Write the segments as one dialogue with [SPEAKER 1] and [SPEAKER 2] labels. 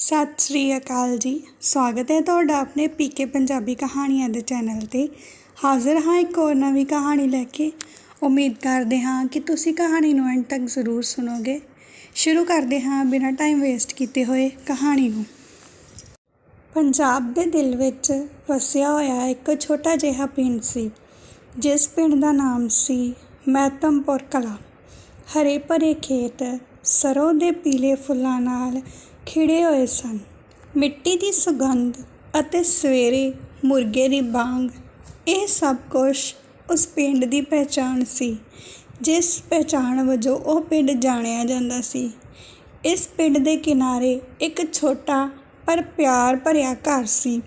[SPEAKER 1] ਸਤਿ ਸ਼੍ਰੀ ਅਕਾਲ ਜੀ। ਸਵਾਗਤ ਹੈ ਤੁਹਾਡਾ ਆਪਣੇ ਪੀਕੇ ਪੰਜਾਬੀ ਕਹਾਣੀਆਂ ਦੇ ਚੈਨਲ 'ਤੇ। ਹਾਜ਼ਰ ਹਾਂ ਇੱਕ ਹੋਰ ਨਵੀਂ ਕਹਾਣੀ ਲੈ ਕੇ। ਉਮੀਦ ਕਰਦੇ ਹਾਂ ਕਿ ਤੁਸੀਂ ਕਹਾਣੀ ਨੂੰ ਐਂਡ ਤੱਕ ਜ਼ਰੂਰ ਸੁਣੋਗੇ। ਸ਼ੁਰੂ ਕਰਦੇ ਹਾਂ ਬਿਨਾਂ ਟਾਈਮ ਵੇਸਟ ਕੀਤੇ ਹੋਏ ਕਹਾਣੀ ਨੂੰ। ਪੰਜਾਬ ਦੇ ਦਿਲ ਵਿੱਚ ਵਸਿਆ ਹੋਇਆ ਇੱਕ ਛੋਟਾ ਜਿਹਾ ਪਿੰਡ ਸੀ, ਜਿਸ ਪਿੰਡ ਦਾ ਨਾਮ ਸੀ ਮਹਿਤਮਪੁਰ ਕਲਾ। ਹਰੇ ਭਰੇ ਖੇਤ, ਸਰੋਂ ਦੇ ਪੀਲੇ ਫੁੱਲਾਂ ਨਾਲ ਖਿੜੇ ਹੋਏ ਸਨ। ਮਿੱਟੀ ਦੀ ਸੁਗੰਧ ਅਤੇ ਸਵੇਰੇ ਮੁਰਗੇ ਦੀ ਬਾਂਗ, ਇਹ ਸਭ ਕੁਝ ਉਸ ਪਿੰਡ ਦੀ ਪਹਿਚਾਣ ਸੀ। ਜਿਸ ਪਹਿਚਾਣ ਵਜੋਂ ਉਹ ਪਿੰਡ ਜਾਣਿਆ ਜਾਂਦਾ ਸੀ। ਇਸ ਪਿੰਡ ਦੇ ਕਿਨਾਰੇ ਇੱਕ ਛੋਟਾ ਪਰ ਪਿਆਰ ਭਰਿਆ ਘਰ ਸੀ,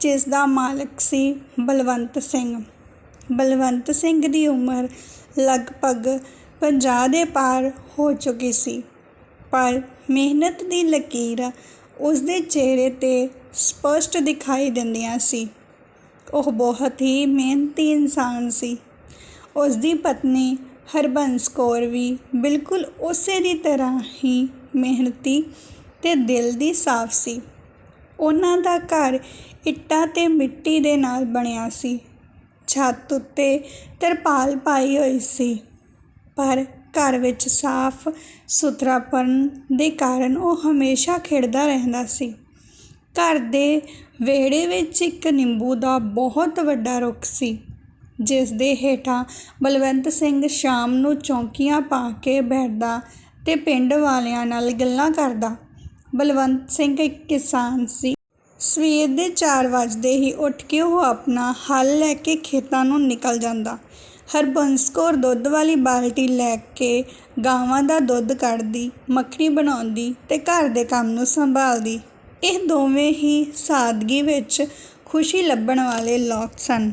[SPEAKER 1] ਜਿਸ ਦਾ ਮਾਲਕ ਸੀ ਬਲਵੰਤ ਸਿੰਘ। ਬਲਵੰਤ ਸਿੰਘ ਦੀ ਉਮਰ ਲਗਭਗ ਪੰਜਾਹ ਦੇ ਪਾਰ ਹੋ ਚੁੱਕੀ ਸੀ। ਪਰ ਮਿਹਨਤ ਦੀ ਲਕੀਰ ਉਸ ਦੇ ਚਿਹਰੇ 'ਤੇ ਸਪਸ਼ਟ ਦਿਖਾਈ ਦਿੰਦੀਆਂ ਸੀ। ਉਹ ਬਹੁਤ ਹੀ ਮਿਹਨਤੀ ਇਨਸਾਨ ਸੀ। ਉਸ ਦੀ ਪਤਨੀ ਹਰਬੰਸ ਕੌਰ ਵੀ ਬਿਲਕੁਲ ਉਸੇ ਦੀ ਤਰ੍ਹਾਂ ਹੀ ਮਿਹਨਤੀ ਤੇ ਦਿਲ ਦੀ ਸਾਫ਼ ਸੀ। ਉਹਨਾਂ ਦਾ ਘਰ ਇੱਟਾਂ ਤੇ ਮਿੱਟੀ ਦੇ ਨਾਲ ਬਣਿਆ ਸੀ। ਛੱਤ ਉੱਤੇ ਤਰਪਾਲ ਪਾਈ ਹੋਈ ਸੀ। ਪਰ ਘਰ ਵਿੱਚ ਸਾਫ਼ ਸੁਥਰਾਪਨ ਦੇ ਕਾਰਨ ਉਹ ਹਮੇਸ਼ਾ ਖਿੜਦਾ ਰਹਿੰਦਾ ਸੀ। ਘਰ ਦੇ ਵਿਹੜੇ ਵਿੱਚ ਇੱਕ ਨਿੰਬੂ ਦਾ ਬਹੁਤ ਵੱਡਾ ਰੁੱਖ ਸੀ, ਜਿਸ ਦੇ ਹੇਠਾਂ ਬਲਵੰਤ ਸਿੰਘ ਸ਼ਾਮ ਨੂੰ ਚੌਂਕੀਆਂ ਪਾ ਕੇ ਬੈਠਦਾ ਤੇ ਪਿੰਡ ਵਾਲਿਆਂ ਨਾਲ ਗੱਲਾਂ ਕਰਦਾ। ਬਲਵੰਤ ਸਿੰਘ ਇੱਕ ਕਿਸਾਨ ਸੀ। ਸਵੇਰ ਦੇ 4 ਵਜੇ ਹੀ ਉੱਠ ਕੇ ਉਹ ਆਪਣਾ ਹਲ ਲੈ ਕੇ ਖੇਤਾਂ ਨੂੰ ਨਿਕਲ ਜਾਂਦਾ। ਹਰਬੰਸ ਕੌਰ ਦੁੱਧ ਵਾਲੀ ਬਾਲਟੀ ਲੈ ਕੇ ਗਾਵਾਂ ਦਾ ਦੁੱਧ ਕੱਢਦੀ, ਮੱਖਣੀ ਬਣਾਉਂਦੀ ਤੇ ਘਰ ਦੇ ਕੰਮ ਨੂੰ ਸੰਭਾਲਦੀ। ਇਹ ਦੋਵੇਂ ਹੀ ਸਾਦਗੀ ਵਿੱਚ ਖੁਸ਼ੀ ਲੱਭਣ ਵਾਲੇ ਲੋਕ ਸਨ।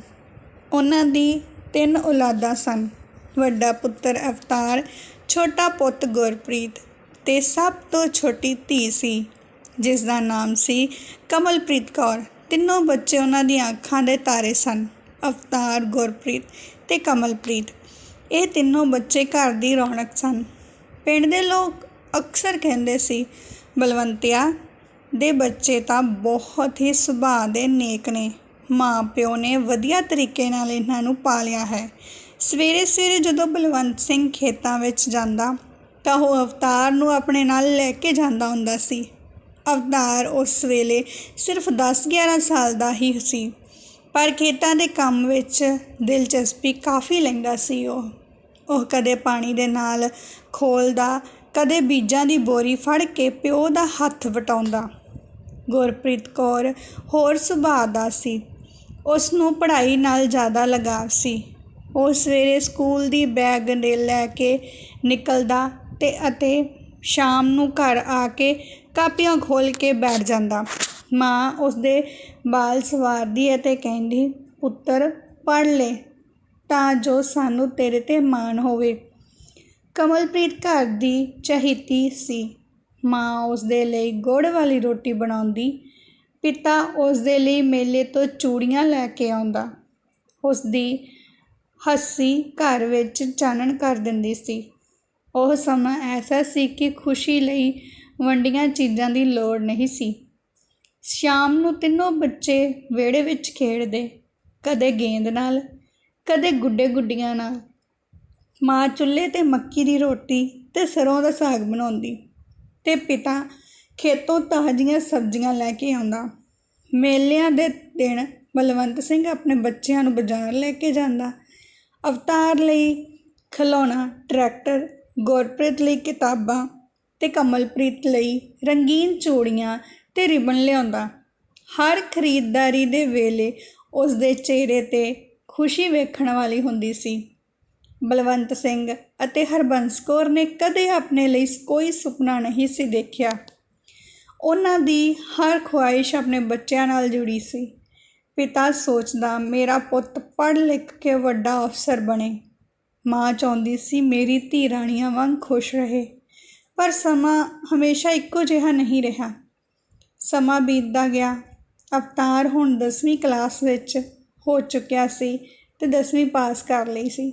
[SPEAKER 1] ਉਹਨਾਂ ਦੀ ਤਿੰਨ ਔਲਾਦਾਂ ਸਨ। ਵੱਡਾ ਪੁੱਤਰ ਅਵਤਾਰ, ਛੋਟਾ ਪੁੱਤ ਗੁਰਪ੍ਰੀਤ ਤੇ ਸਭ ਤੋਂ ਛੋਟੀ ਧੀ ਸੀ ਜਿਸ ਦਾ ਨਾਮ ਸੀ ਕਮਲਪ੍ਰੀਤ ਕੌਰ। ਤਿੰਨੋਂ ਬੱਚੇ ਉਹਨਾਂ ਦੀਆਂ ਅੱਖਾਂ ਦੇ ਤਾਰੇ ਸਨ। ਅਵਤਾਰ, ਗੁਰਪ੍ਰੀਤ ਤੇ ਕਮਲਪ੍ਰੀਤ। ਇਹ ਤਿੰਨੋਂ ਬੱਚੇ ਘਰ ਦੀ ਰੌਣਕ ਸਨ। ਪਿੰਡ ਦੇ ਲੋਕ ਅਕਸਰ ਕਹਿੰਦੇ ਸੀ, ਬਲਵੰਤਿਆ, ਦੇ ਬੱਚੇ ਤਾਂ ਬਹੁਤ ਹੀ ਸੁਭਾਅ ਦੇ ਨੇਕ ਨੇ। ਮਾਂ ਪਿਓ ਨੇ ਵਧੀਆ ਤਰੀਕੇ ਨਾਲ ਇਹਨਾਂ ਨੂੰ ਪਾਲਿਆ ਹੈ। ਸਵੇਰੇ ਸਵੇਰੇ ਜਦੋਂ ਬਲਵੰਤ ਸਿੰਘ ਖੇਤਾਂ ਵਿੱਚ ਜਾਂਦਾ, ਤਾਂ ਉਹ ਅਵਤਾਰ ਨੂੰ ਆਪਣੇ ਨਾਲ ਲੈ ਕੇ ਜਾਂਦਾ ਹੁੰਦਾ ਸੀ। ਅਵਤਾਰ ਉਸ ਵੇਲੇ ਸਿਰਫ 10-11 ਸਾਲ ਦਾ ਹੀ ਸੀ। ਪਰ ਖੇਤਾਂ ਦੇ ਕੰਮ ਵਿੱਚ ਦਿਲਚਸਪੀ ਕਾਫੀ ਲੈਂਦਾ ਸੀ ਉਹ। ਉਹ ਕਦੇ ਪਾਣੀ ਦੇ ਨਾਲ ਖੋਲਦਾ ਕਦੇ ਬੀਜਾਂ ਦੀ ਬੋਰੀ ਫੜ ਕੇ ਪਿਓ ਦਾ ਹੱਥ ਵਟਾਉਂਦਾ। ਗੁਰਪ੍ਰੀਤ ਕੌਰ ਹੋਰ ਸੁਭਾਅ ਦਾ ਸੀ। ਉਸ ਨੂੰ ਪੜ੍ਹਾਈ ਨਾਲ ਜ਼ਿਆਦਾ ਲਗਾਵ ਸੀ। ਉਹ ਸਵੇਰੇ ਸਕੂਲ ਦੀ ਬੈਗ ਦੇ ਲੈ ਕੇ ਨਿਕਲਦਾ ਤੇ ਅਤੇ ਸ਼ਾਮ ਨੂੰ ਘਰ ਆ ਕੇ ਕਾਪੀਆਂ ਖੋਲ ਕੇ ਬੈਠ ਜਾਂਦਾ। ਮਾਂ ਉਸਦੇ ਬਾਲ ਸਵਾਰਦੀ ਅਤੇ ਕਹਿੰਦੀ, ਪੁੱਤਰ, ਪੜ੍ਹ ਲੈ, ਤਾਂ ਜੋ ਸਾਨੂੰ ਤੇਰੇ ਤੇ ਮਾਣ ਹੋਵੇ। ਕਮਲਪ੍ਰੀਤ ਘਰ ਦੀ ਚਹੀਤੀ ਸੀ। ਮਾਂ ਉਸਦੇ ਲਈ ਗੁੜ ਵਾਲੀ ਰੋਟੀ ਬਣਾਉਂਦੀ, ਪਿਤਾ ਉਸਦੇ ਲਈ ਮੇਲੇ ਤੋਂ ਚੂੜੀਆਂ ਲੈ ਕੇ ਆਉਂਦਾ। ਉਸਦੀ ਹੱਸੀ ਘਰ ਵਿੱਚ ਚਾਨਣ ਕਰ ਦਿੰਦੀ ਸੀ। ਉਹ ਸਮਾਂ ਐਸਾ ਸੀ ਕਿ ਖੁਸ਼ੀ ਲਈ ਵੰਡੀਆਂ ਚੀਜ਼ਾਂ ਦੀ ਲੋੜ ਨਹੀਂ ਸੀ। ਸ਼ਾਮ ਨੂੰ ਤਿੰਨੋਂ ਬੱਚੇ ਵਿਹੜੇ ਵਿੱਚ ਖੇਡਦੇ, ਕਦੇ ਗੇਂਦ ਨਾਲ, ਕਦੇ ਗੁੱਡੇ ਗੁੱਡੀਆਂ ਨਾਲ। ਮਾਂ ਚੁੱਲ੍ਹੇ ਤੇ ਮੱਕੀ ਦੀ ਰੋਟੀ ਤੇ ਸਰੋਂ ਦਾ ਸਾਗ ਬਣਾਉਂਦੀ ਤੇ ਪਿਤਾ ਖੇਤੋਂ ਤਾਜ਼ੀਆਂ ਸਬਜ਼ੀਆਂ ਲੈ ਕੇ ਆਉਂਦਾ। ਮੇਲਿਆਂ ਦੇ ਦਿਨ ਬਲਵੰਤ ਸਿੰਘ ਆਪਣੇ ਬੱਚਿਆਂ ਨੂੰ ਬਾਜ਼ਾਰ ਲੈ ਕੇ ਜਾਂਦਾ। ਅਵਤਾਰ ਲਈ ਖਿਲੌਣਾ, ਟਰੈਕਟਰ, ਗੁਰਪ੍ਰੀਤ ਲਈ ਕਿਤਾਬਾਂ ਤੇ ਕਮਲਪ੍ਰੀਤ ਲਈ ਰੰਗੀਨ ਚੂੜੀਆਂ ਤੇ ਰਿਬਨ ਲਿਆਉਂਦਾ। ਹਰ ਖਰੀਦਦਾਰੀ ਦੇ ਵੇਲੇ ਉਸ ਦੇ ਚਿਹਰੇ ਤੇ ਖੁਸ਼ੀ ਵੇਖਣ ਵਾਲੀ ਹੁੰਦੀ ਸੀ। ਬਲਵੰਤ ਸਿੰਘ ਅਤੇ ਹਰਬੰਸ ਕੌਰ ਨੇ ਕਦੇ ਆਪਣੇ ਲਈ ਕੋਈ ਸੁਪਨਾ ਨਹੀਂ ਸੀ ਦੇਖਿਆ। ਉਹਨਾਂ ਦੀ ਹਰ ਖੁਆਇਸ਼ ਆਪਣੇ ਬੱਚਿਆਂ ਨਾਲ ਜੁੜੀ ਸੀ। ਪਿਤਾ ਸੋਚਦਾ, ਮੇਰਾ ਪੁੱਤ ਪੜ੍ਹ ਲਿਖ ਕੇ ਵੱਡਾ ਅਫਸਰ ਬਣੇ। ਮਾਂ ਚਾਹੁੰਦੀ ਸੀ ਮੇਰੀ ਧੀ ਰਾਣੀਆਂ ਵਾਂਗ ਖੁਸ਼ ਰਹੇ। ਪਰ ਸਮਾਂ ਹਮੇਸ਼ਾ ਇੱਕੋ ਜਿਹਾ ਨਹੀਂ ਰਿਹਾ। ਸਮਾਂ ਬੀਤਦਾ ਗਿਆ। ਅਵਤਾਰ ਹੁਣ 10ਵੀਂ ਕਲਾਸ ਵਿੱਚ ਹੋ ਚੁੱਕਿਆ ਸੀ ਤੇ 10ਵੀਂ ਪਾਸ ਕਰ ਲਈ ਸੀ।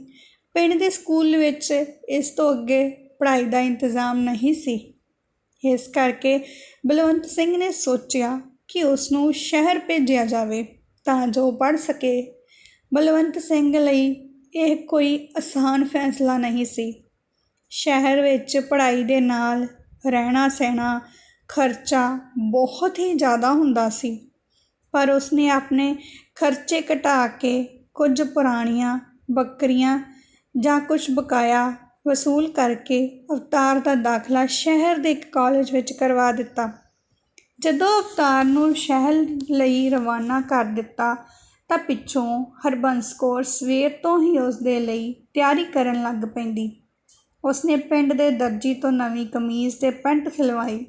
[SPEAKER 1] ਪਿੰਡ ਦੇ ਸਕੂਲ ਵਿੱਚ ਇਸ ਤੋਂ ਅੱਗੇ ਪੜ੍ਹਾਈ ਦਾ ਇੰਤਜ਼ਾਮ ਨਹੀਂ ਸੀ। ਇਸ ਕਰਕੇ ਬਲਵੰਤ ਸਿੰਘ ਨੇ ਸੋਚਿਆ ਕਿ ਉਸ ਨੂੰ ਸ਼ਹਿਰ ਭੇਜਿਆ ਜਾਵੇ ਤਾਂ ਜੋ ਪੜ੍ਹ ਸਕੇ। ਬਲਵੰਤ ਸਿੰਘ ਲਈ ਇਹ ਕੋਈ ਆਸਾਨ ਫੈਸਲਾ ਨਹੀਂ ਸੀ। ਸ਼ਹਿਰ ਵਿੱਚ ਪੜ੍ਹਾਈ ਦੇ ਨਾਲ ਰਹਿਣਾ ਸਹਿਣਾ ਖਰਚਾ ਬਹੁਤ ਹੀ ਜ਼ਿਆਦਾ ਹੁੰਦਾ ਸੀ, ਪਰ ਉਸਨੇ ਆਪਣੇ ਖਰਚੇ ਘਟਾ ਕੇ ਕੁਝ ਪੁਰਾਣੀਆਂ ਬੱਕਰੀਆਂ ਜਾਂ ਕੁਝ ਬਕਾਇਆ ਵਸੂਲ ਕਰਕੇ ਅਵਤਾਰ ਦਾ ਦਾਖਲਾ ਸ਼ਹਿਰ ਦੇ ਇੱਕ ਕਾਲਜ ਵਿੱਚ ਕਰਵਾ ਦਿੱਤਾ। ਜਦੋਂ ਅਵਤਾਰ ਨੂੰ ਸ਼ਹਿਰ ਲਈ ਰਵਾਨਾ ਕਰ ਦਿੱਤਾ, ਤਾਂ ਪਿੱਛੋਂ ਹਰਬੰਸ ਕੌਰ ਸਵੇਰ ਤੋਂ ਹੀ ਉਸ ਦੇ ਲਈ ਤਿਆਰੀ ਕਰਨ ਲੱਗ ਪੈਂਦੀ। ਉਸਨੇ ਪਿੰਡ ਦੇ ਦਰਜੀ ਤੋਂ ਨਵੀਂ ਕਮੀਜ਼ ਤੇ ਪੈਂਟ ਸਿਲਵਾਈ।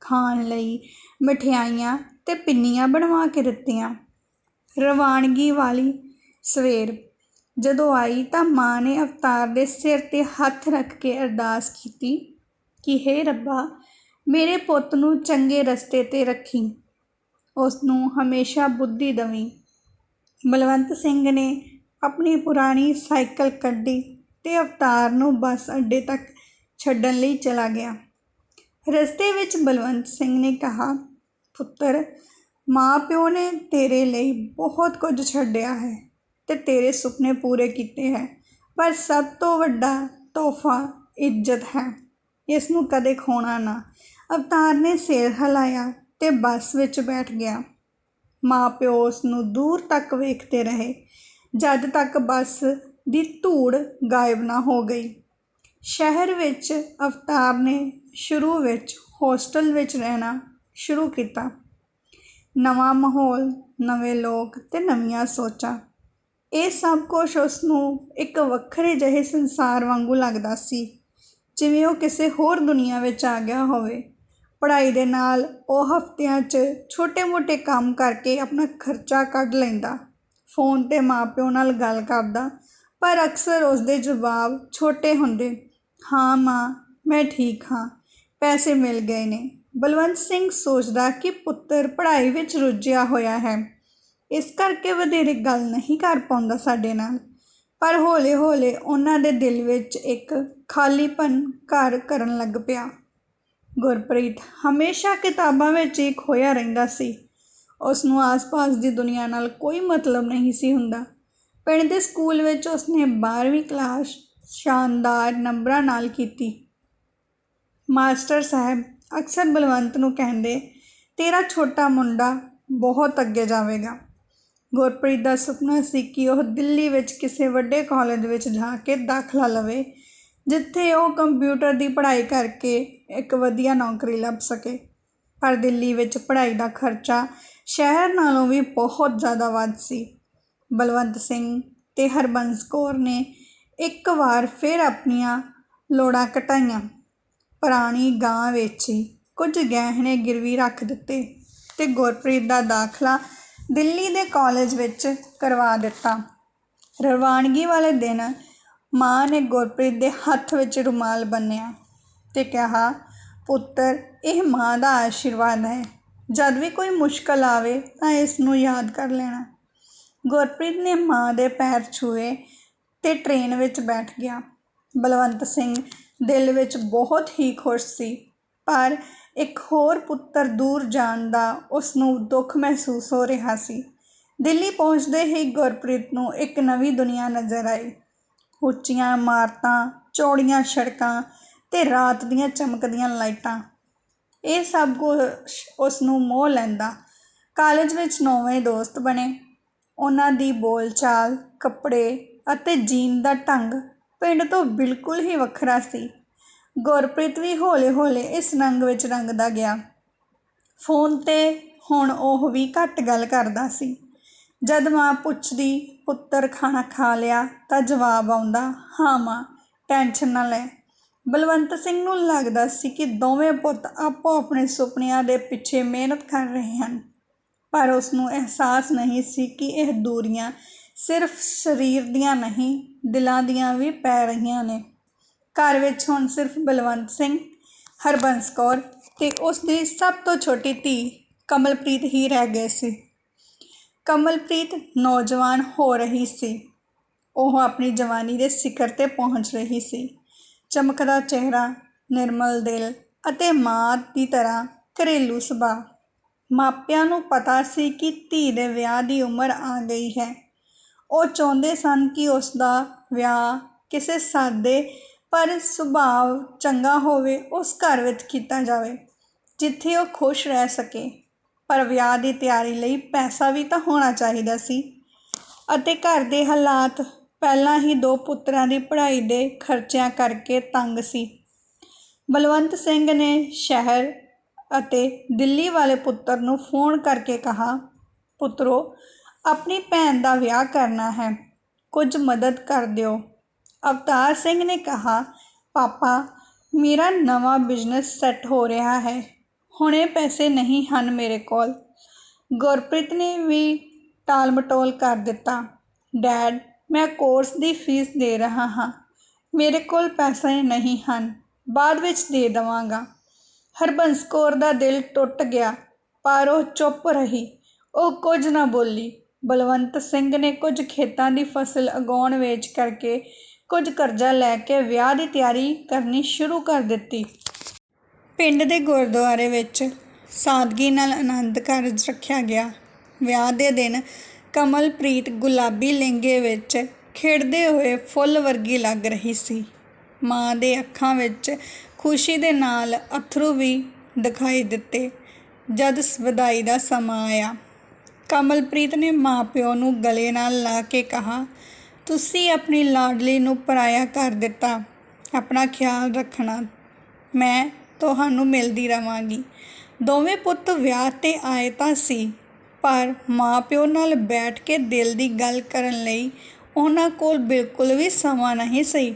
[SPEAKER 1] ਖਾਣ ਲਈ ਮਠਿਆਈਆਂ ਅਤੇ ਪਿੰਨੀਆਂ ਬਣਵਾ ਕੇ ਦਿੱਤੀਆਂ। ਰਵਾਨਗੀ ਵਾਲੀ ਸਵੇਰ ਜਦੋਂ ਆਈ ਤਾਂ ਮਾਂ ਨੇ ਅਵਤਾਰ ਦੇ ਸਿਰ ਤੇ ਹੱਥ ਰੱਖ ਕੇ ਅਰਦਾਸ ਕੀਤੀ ਕਿ, ਹੇ ਰੱਬਾ, ਮੇਰੇ ਪੁੱਤ ਨੂੰ ਚੰਗੇ ਰਸਤੇ ਤੇ ਰੱਖੀ। ਉਸ ਨੂੰ ਹਮੇਸ਼ਾ ਬੁੱਧੀ ਦਵੀਂ। ਬਲਵੰਤ ਸਿੰਘ ਨੇ ਆਪਣੀ ਪੁਰਾਣੀ ਸਾਈਕਲ ਕੱਢੀ ਤੇ ਅਵਤਾਰ ਨੂੰ ਬੱਸ ਅੱਡੇ ਤੱਕ ਛੱਡਣ ਲਈ ਚਲਾ ਗਿਆ। ਰਸਤੇ ਵਿੱਚ ਬਲਵੰਤ ਸਿੰਘ ਨੇ ਕਿਹਾ, ਪੁੱਤਰ ਮਾਂ ਪਿਓ ਨੇ ਤੇਰੇ ਲਈ ਬਹੁਤ ਕੁਝ ਛੱਡਿਆ ਹੈ ਤੇ ਤੇਰੇ ਸੁਪਨੇ ਪੂਰੇ ਕੀਤੇ ਹੈ, ਪਰ ਸਭ ਤੋਂ ਵੱਡਾ ਤੋਹਫਾ ਇੱਜ਼ਤ ਹੈ। ਇਸ ਨੂੰ ਕਦੇ ਖੋਣਾ ਨਾ। ਅਵਤਾਰ ਨੇ ਸਿਰ ਹਿਲਾਇਆ ਤੇ ਬੱਸ ਵਿੱਚ ਬੈਠ ਗਿਆ। ਮਾਂ ਪਿਓ ਉਸ ਨੂੰ ਦੂਰ ਤੱਕ ਵੇਖਦੇ ਰਹੇ। ਜਦ ਤੱਕ ਬੱਸ ਦੀ ਧੂੜ ਗਾਇਬ ਨਾ ਹੋ ਗਈ ਸ਼ਹਿਰ ਵਿੱਚ ਅਵਤਾਰ ਨੇ ਸ਼ੁਰੂ ਵਿੱਚ ਹੋਸਟਲ ਵਿੱਚ ਰਹਿਣਾ ਸ਼ੁਰੂ ਕੀਤਾ। ਨਵਾਂ ਮਾਹੌਲ, ਨਵੇਂ ਲੋਕ ਤੇ ਨਵੀਆਂ ਸੋਚਾਂ। ਇਹ ਸਭ ਕੁਝ ਉਸ ਨੂੰ ਇੱਕ ਵੱਖਰੇ ਜਿਹੇ ਸੰਸਾਰ ਵਾਂਗੂ ਲੱਗਦਾ ਸੀ, ਜਿਵੇਂ ਉਹ ਕਿਸੇ ਹੋਰ ਦੁਨੀਆ ਵਿੱਚ ਆ ਗਿਆ ਹੋਵੇ। ਪੜ੍ਹਾਈ ਦੇ ਨਾਲ ਉਹ ਹਫ਼ਤਿਆਂ 'ਚ ਛੋਟੇ-ਮੋਟੇ ਕੰਮ ਕਰਕੇ ਆਪਣਾ ਖਰਚਾ ਕੱਢ ਲੈਂਦਾ। ਫੋਨ ਤੇ ਮਾਪਿਓ ਨਾਲ ਗੱਲ ਕਰਦਾ, ਪਰ ਅਕਸਰ ਉਸ ਦੇ ਜਵਾਬ ਛੋਟੇ ਹੁੰਦੇ ਹਾਂ ਮਾਂ, ਮੈਂ ਠੀਕ ਹਾਂ। ਪੈਸੇ ਮਿਲ ਗਏ ਨੇ। ਬਲਵੰਤ ਸਿੰਘ ਸੋਚਦਾ ਕਿ ਪੁੱਤਰ ਪੜ੍ਹਾਈ ਵਿੱਚ ਰੁੱਝਿਆ ਹੋਇਆ ਹੈ। ਇਸ ਕਰਕੇ ਵਧੇਰੇ ਗੱਲ ਨਹੀਂ ਕਰ ਪਾਉਂਦਾ ਸਾਡੇ ਨਾਲ। ਪਰ ਹੌਲੇ-ਹੌਲੇ ਉਹਨਾਂ ਦੇ ਦਿਲ ਵਿੱਚ ਇੱਕ ਖਾਲੀਪਨ ਘਰ ਕਰਨ ਲੱਗ ਪਿਆ। ਗੁਰਪ੍ਰੀਤ, ਹਮੇਸ਼ਾ ਕਿਤਾਬਾਂ ਵਿੱਚ ਇੱਕ ਹੋਇਆ ਰਹਿੰਦਾ ਸੀ। ਉਸ ਨੂੰ ਆਸ-ਪਾਸ ਦੀ ਦੁਨੀਆ ਨਾਲ ਕੋਈ ਮਤਲਬ ਨਹੀਂ ਸੀ ਹੁੰਦਾ। ਪਿੰਡ ਦੇ ਸਕੂਲ ਵਿੱਚ ਉਸਨੇ 12ਵੀਂ ਕਲਾਸ ਸ਼ਾਨਦਾਰ ਨੰਬਰਾਂ ਨਾਲ ਕੀਤੀ। ਮਾਸਟਰ ਸਾਹਿਬ ਅਕਸਰ ਬਲਵੰਤ ਨੂੰ ਕਹਿੰਦੇ, ਤੇਰਾ ਛੋਟਾ ਮੁੰਡਾ ਬਹੁਤ ਅੱਗੇ ਜਾਵੇਗਾ। ਗੁਰਪ੍ਰੀਤ ਦਾ ਸੁਪਨਾ ਸੀ ਕਿ ਉਹ ਦਿੱਲੀ ਵਿੱਚ ਕਿਸੇ ਵੱਡੇ ਕਾਲਜ ਵਿੱਚ ਜਾ ਕੇ ਦਾਖਲਾ ਲਵੇ, ਜਿੱਥੇ ਉਹ ਕੰਪਿਊਟਰ ਦੀ ਪੜ੍ਹਾਈ ਕਰਕੇ ਇੱਕ ਵਧੀਆ ਨੌਕਰੀ ਲੱਭ ਸਕੇ। ਪਰ ਦਿੱਲੀ ਵਿੱਚ ਪੜ੍ਹਾਈ ਦਾ ਖਰਚਾ ਸ਼ਹਿਰ ਨਾਲੋਂ ਵੀ ਬਹੁਤ ਜ਼ਿਆਦਾ ਵੱਧ ਸੀ। ਬਲਵੰਤ ਸਿੰਘ ਤੇ ਹਰਬੰਸ ਕੌਰ ਨੇ ਇੱਕ ਵਾਰ ਫਿਰ ਆਪਣੀਆਂ ਲੋੜਾਂ ਘਟਾਈਆਂ। ਪੁਰਾਣੀ ਗਾਂ ਵੇਚੀ ਕੁਝ ਗਹਿਣੇ ਗਿਰਵੀ ਰੱਖ ਦਿੱਤੇ ਤੇ ਗੁਰਪ੍ਰੀਤ ਦਾ ਦਾਖਲਾ ਦਿੱਲੀ ਦੇ ਕਾਲਜ ਵਿੱਚ ਕਰਵਾ ਦਿੱਤਾ। ਰਵਾਨਗੀ ਵਾਲੇ ਦਿਨ ਮਾਂ ਨੇ ਗੁਰਪ੍ਰੀਤ ਦੇ ਹੱਥ ਵਿੱਚ ਰੁਮਾਲ ਬੰਨਿਆ ਤੇ ਕਿਹਾ, ਪੁੱਤਰ, ਇਹ ਮਾਂ ਦਾ ਆਸ਼ੀਰਵਾਦ ਹੈ। ਜਦ ਵੀ ਕੋਈ ਮੁਸ਼ਕਲ ਆਵੇ ਤਾਂ ਇਸ ਨੂੰ ਯਾਦ ਕਰ ਲੈਣਾ। ਗੁਰਪ੍ਰੀਤ ਨੇ ਮਾਂ ਦੇ ਪੈਰ ਛੂਏ ਤੇ ਟ੍ਰੇਨ ਵਿੱਚ ਬੈਠ ਗਿਆ। ਬਲਵੰਤ ਸਿੰਘ ਦਿਲ ਵਿੱਚ ਬਹੁਤ ਹੀ ਖੁਸ਼ ਸੀ, ਪਰ ਇੱਕ ਹੋਰ ਪੁੱਤਰ ਦੂਰ ਜਾਣ ਦਾ ਉਸ ਨੂੰ ਦੁੱਖ ਮਹਿਸੂਸ ਹੋ ਰਿਹਾ ਸੀ। ਦਿੱਲੀ ਪਹੁੰਚਦੇ ਹੀ ਗੁਰਪ੍ਰੀਤ ਨੂੰ ਇੱਕ ਨਵੀਂ ਦੁਨੀਆ ਨਜ਼ਰ ਆਈ। ਉੱਚੀਆਂ ਇਮਾਰਤਾਂ, ਚੌੜੀਆਂ ਸੜਕਾਂ ਤੇ ਰਾਤ ਦੀਆਂ ਚਮਕਦੀਆਂ ਲਾਈਟਾਂ। ਇਹ ਸਭ ਕੁਝ ਉਸ ਨੂੰ ਮੋਹ ਲੈਂਦਾ। ਕਾਲਜ ਵਿੱਚ ਨਵੇਂ ਦੋਸਤ ਬਣੇ। ਉਹਨਾਂ ਦੀ ਬੋਲਚਾਲ, ਕੱਪੜੇ ਅਤੇ ਜੀਣ ਦਾ ਢੰਗ ਪਿੰਡ ਤੋਂ ਬਿਲਕੁਲ ਹੀ ਵੱਖਰਾ ਸੀ। ਗੁਰਪ੍ਰੀਤ ਵੀ ਹੌਲੇ-ਹੌਲੇ ਇਸ ਰੰਗ ਵਿੱਚ ਰੰਗਦਾ ਗਿਆ। ਫੋਨ ਤੇ ਹੁਣ ਉਹ ਵੀ ਘੱਟ ਗੱਲ ਕਰਦਾ ਸੀ। ਜਦ ਮਾਂ ਪੁੱਛਦੀ, ਪੁੱਤਰ, ਖਾਣਾ ਖਾ ਲਿਆ? ਤਾਂ ਜਵਾਬ ਆਉਂਦਾ, ਹਾਂ ਮਾਂ, ਟੈਨਸ਼ਨ ਨਾ ਲੈ। ਬਲਵੰਤ ਸਿੰਘ ਨੂੰ ਲੱਗਦਾ ਸੀ ਕਿ ਦੋਵੇਂ ਪੁੱਤ ਆਪੋ ਆਪਣੇ ਸੁਪਨਿਆਂ ਦੇ ਪਿੱਛੇ ਮਿਹਨਤ ਕਰ ਰਹੇ ਹਨ। ਪਰ ਉਸ ਨੂੰ ਅਹਿਸਾਸ ਨਹੀਂ ਸੀ ਕਿ ਇਹ ਦੂਰੀਆਂ ਸਿਰਫ ਸਰੀਰ ਦੀਆਂ ਨਹੀਂ, ਦਿਲਾਂ ਦੀਆਂ ਵੀ ਪੈ ਰਹੀਆਂ ਨੇ। ਘਰ ਵਿੱਚ ਹੁਣ ਸਿਰਫ ਬਲਵੰਤ ਸਿੰਘ, ਹਰਬੰਸ ਕੌਰ ਤੇ ਉਸ ਦੀ ਸਭ ਤੋਂ ਛੋਟੀ ਧੀ ਕਮਲਪ੍ਰੀਤ ਹੀ ਰਹਿ ਗਏ ਸੀ। ਕਮਲਪ੍ਰੀਤ ਨੌਜਵਾਨ ਹੋ ਰਹੀ ਸੀ। ਉਹ ਆਪਣੀ ਜਵਾਨੀ ਦੇ ਸਿਖਰ ਤੇ ਪਹੁੰਚ ਰਹੀ ਸੀ। ਚਮਕਦਾ ਚਿਹਰਾ, ਨਿਰਮਲ ਦਿਲ ਅਤੇ ਮਾਂ ਦੀ ਤਰ੍ਹਾਂ ਘਰੇਲੂ ਸੁਭਾਅ। ਮਾਪਿਆਂ ਨੂੰ ਪਤਾ ਸੀ ਕਿ ਧੀ ਦੇ ਵਿਆਹ ਦੀ ਉਮਰ ਆ ਗਈ ਹੈ। ਉਹ ਚਾਹੁੰਦੇ ਸਨ ਕਿ ਉਸ ਦਾ ਵਿਆਹ ਕਿਸੇ ਸਾਦੇ ਪਰ ਸੁਭਾਅ ਚੰਗਾ ਹੋਵੇ, ਉਸ ਘਰ ਵਿੱਚ ਕੀਤਾ ਜਾਵੇ, ਜਿੱਥੇ ਉਹ ਖੁਸ਼ ਰਹਿ ਸਕੇ। ਪਰ ਵਿਆਹ ਦੀ ਤਿਆਰੀ ਲਈ ਪੈਸਾ ਵੀ ਤਾਂ ਹੋਣਾ ਚਾਹੀਦਾ ਸੀ ਅਤੇ ਘਰ ਦੇ ਹਾਲਾਤ ਪਹਿਲਾਂ ਹੀ ਦੋ ਪੁੱਤਰਾਂ ਦੀ ਪੜ੍ਹਾਈ ਦੇ ਖਰਚਿਆਂ ਕਰਕੇ ਤੰਗ ਸੀ। ਬਲਵੰਤ ਸਿੰਘ ਨੇ ਸ਼ਹਿਰ ਅਤੇ ਦਿੱਲੀ ਵਾਲੇ ਪੁੱਤਰ ਨੂੰ ਫੋਨ ਕਰਕੇ ਕਹਾ, ਪੁੱਤਰੋ ਆਪਣੀ ਭੈਣ ਦਾ ਵਿਆਹ ਕਰਨਾ ਹੈ। ਕੁਝ ਮਦਦ ਕਰ ਦਿਓ। ਅਵਤਾਰ ਸਿੰਘ ਨੇ ਕਿਹਾ, ਪਾਪਾ, ਮੇਰਾ ਨਵਾਂ ਬਿਜ਼ਨਸ ਸੈੱਟ ਹੋ ਰਿਹਾ ਹੈ। ਹੁਣੇ ਪੈਸੇ ਨਹੀਂ ਹਨ ਮੇਰੇ ਕੋਲ। ਗੁਰਪ੍ਰੀਤ ਨੇ ਵੀ ਟਾਲ ਮਟੋਲ ਕਰ ਦਿੱਤਾ। ਡੈਡ, ਮੈਂ ਕੋਰਸ ਦੀ ਫੀਸ ਦੇ ਰਿਹਾ ਹਾਂ। ਮੇਰੇ ਕੋਲ ਪੈਸੇ ਨਹੀਂ ਹਨ। ਬਾਅਦ ਵਿੱਚ ਦੇ ਦੇਵਾਂਗਾ। ਹਰਬੰਸ ਕੌਰ ਦਾ ਦਿਲ ਟੁੱਟ ਗਿਆ, ਪਰ ਉਹ ਚੁੱਪ ਰਹੀ। ਉਹ ਕੁਝ ਨਾ ਬੋਲੀ। ਬਲਵੰਤ ਸਿੰਘ ਨੇ ਕੁਝ ਖੇਤਾਂ ਦੀ ਫਸਲ ਉਗਾਉਣ ਵੇਚ ਕਰਕੇ ਕੁਝ ਕਰਜ਼ਾ ਲੈ ਕੇ ਵਿਆਹ ਦੀ ਤਿਆਰੀ ਕਰਨੀ ਸ਼ੁਰੂ ਕਰ ਦਿੱਤੀ। ਪਿੰਡ ਦੇ ਗੁਰਦੁਆਰੇ ਵਿੱਚ ਸਾਦਗੀ ਨਾਲ ਆਨੰਦ ਕਾਰਜ ਰੱਖਿਆ ਗਿਆ। ਵਿਆਹ ਦੇ ਦਿਨ ਕਮਲਪ੍ਰੀਤ ਗੁਲਾਬੀ ਲਹਿੰਗੇ ਵਿੱਚ ਖਿੜਦੇ ਹੋਏ ਫੁੱਲ ਵਰਗੀ ਲੱਗ ਰਹੀ ਸੀ। ਮਾਂ ਦੇ ਅੱਖਾਂ ਵਿੱਚ ਖੁਸ਼ੀ ਦੇ ਨਾਲ ਅਥਰੂ ਵੀ ਦਿਖਾਈ ਦਿੱਤੇ। ਜਦ ਵਧਾਈ ਦਾ ਸਮਾਂ ਆਇਆ ਕਮਲਪ੍ਰੀਤ ਨੇ ਮਾਪਿਓ ਨੂੰ ਗਲੇ ਨਾਲ ਲਾ ਕੇ ਕਹਾ, ਤੁਸੀਂ ਆਪਣੀ ਲਾਡਲੀ ਨੂੰ ਪਰਾਇਆ ਕਰ ਦਿੱਤਾ, ਆਪਣਾ ਖਿਆਲ ਰੱਖਣਾ। ਮੈਂ ਤੁਹਾਨੂੰ ਮਿਲਦੀ ਰਵਾਂਗੀ ਦੋਵੇਂ ਪੁੱਤ ਵਿਆਹ ਤੇ ਆਏ ਤਾਂ ਸੀ, ਪਰ ਮਾਪਿਓ ਨਾਲ ਬੈਠ ਕੇ ਦਿਲ ਦੀ ਗੱਲ ਕਰਨ ਲਈ ਉਹਨਾਂ ਕੋਲ ਬਿਲਕੁਲ ਵੀ ਸਮਾਂ ਨਹੀਂ ਸੀ।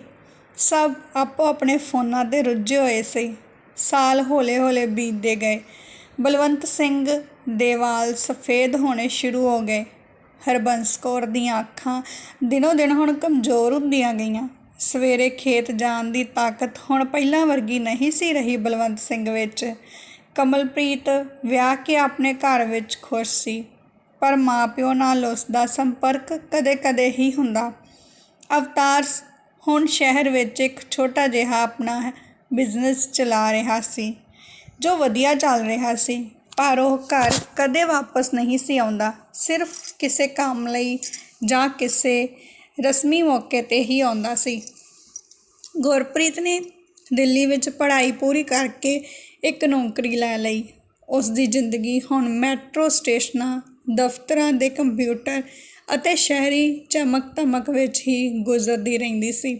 [SPEAKER 1] ਸਭ ਆਪੋ ਆਪਣੇ ਫੋਨਾਂ ਤੇ ਰੁੱਝੇ ਹੋਏ ਸੀ। ਸਾਲ ਹੌਲੇ-ਹੌਲੇ ਬੀਤਦੇ ਗਏ। ਬਲਵੰਤ ਸਿੰਘ ਦੇ ਵਾਲ ਸਫੇਦ ਹੋਣੇ ਸ਼ੁਰੂ ਹੋ ਗਏ। ਹਰਬੰਸ ਕੌਰ ਦੀਆਂ ਅੱਖਾਂ ਦਿਨੋ ਦਿਨ ਹੁਣ ਕਮਜ਼ੋਰ ਹੁੰਦੀਆਂ ਗਈਆਂ। ਸਵੇਰੇ ਖੇਤ ਜਾਣ ਦੀ ਤਾਕਤ ਹੁਣ ਪਹਿਲਾਂ ਵਰਗੀ ਨਹੀਂ ਸੀ ਰਹੀ ਬਲਵੰਤ ਸਿੰਘ ਵਿੱਚ। ਕਮਲਪ੍ਰੀਤ ਵਿਆਹ ਕੇ ਆਪਣੇ ਘਰ ਵਿੱਚ ਖੁਸ਼ ਸੀ, ਪਰ ਮਾਪਿਓ ਨਾਲ ਉਸ ਦਾ ਸੰਪਰਕ ਕਦੇ-ਕਦੇ ਹੀ ਹੁੰਦਾ। ਅਵਤਾਰ ਹੁਣ ਸ਼ਹਿਰ ਵਿੱਚ ਇੱਕ ਛੋਟਾ ਜਿਹਾ ਆਪਣਾ ਬਿਜ਼ਨਸ ਚਲਾ ਰਿਹਾ ਸੀ, ਜੋ ਵਧੀਆ ਚੱਲ ਰਿਹਾ ਸੀ। ਪਰ ਉਹ ਘਰ ਕਦੇ ਵਾਪਸ ਨਹੀਂ ਸੀ ਆਉਂਦਾ। ਸਿਰਫ ਕਿਸੇ ਕੰਮ ਲਈ ਜਾਂ ਕਿਸੇ ਰਸਮੀ ਮੌਕੇ ਤੇ ਹੀ ਆਉਂਦਾ ਸੀ। ਗੁਰਪ੍ਰੀਤ ਨੇ ਦਿੱਲੀ ਵਿੱਚ ਪੜ੍ਹਾਈ ਪੂਰੀ ਕਰਕੇ ਇੱਕ ਨੌਕਰੀ ਲੈ ਲਈ। ਉਸ ਦੀ ਜ਼ਿੰਦਗੀ ਹੁਣ ਮੈਟਰੋ ਸਟੇਸ਼ਨਾਂ, ਦਫ਼ਤਰਾਂ ਦੇ ਕੰਪਿਊਟਰ ਅਤੇ ਸ਼ਹਿਰੀ ਚਮਕ ਧਮਕ ਵਿੱਚ ਹੀ ਗੁਜ਼ਰਦੀ ਰਹਿੰਦੀ ਸੀ।